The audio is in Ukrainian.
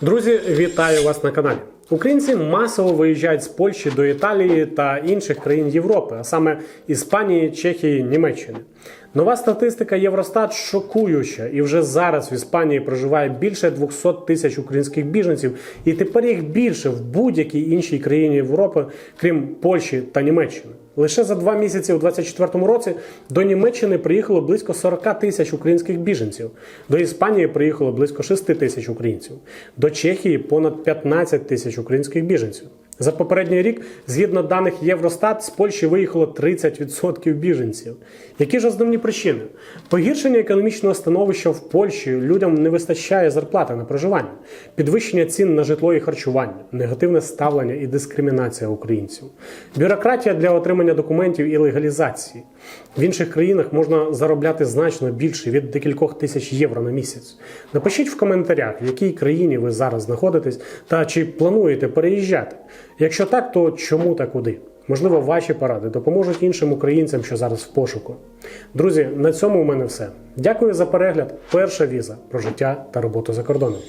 Друзі, вітаю вас на каналі. Українці масово виїжджають з Польщі до Італії та інших країн Європи, а саме Іспанії, Чехії, Німеччини. Нова статистика Євростат шокуюча, і вже зараз в Іспанії проживає більше 200 тисяч українських біженців, і тепер їх більше в будь-якій іншій країні Європи, крім Польщі та Німеччини. Лише за два місяці у 2024 році до Німеччини приїхало близько 40 тисяч українських біженців. До Іспанії приїхало близько 6 тисяч українців. До Чехії понад 15 тисяч українських біженців. За попередній рік, згідно даних Євростат, з Польщі виїхало 30% біженців. Які ж основні причини? Погіршення економічного становища в Польщі людям не вистачає зарплати на проживання, підвищення цін на житло і харчування, негативне ставлення і дискримінація українців, бюрократія для отримання документів і легалізації. В інших країнах можна заробляти значно більше від декількох тисяч євро на місяць. Напишіть в коментарях, в якій країні ви зараз знаходитесь та чи плануєте переїжджати. Якщо так, то чому та куди? Можливо, ваші поради допоможуть іншим українцям, що зараз в пошуку. Друзі, на цьому у мене все. Дякую за перегляд. Перша віза про життя та роботу за кордоном.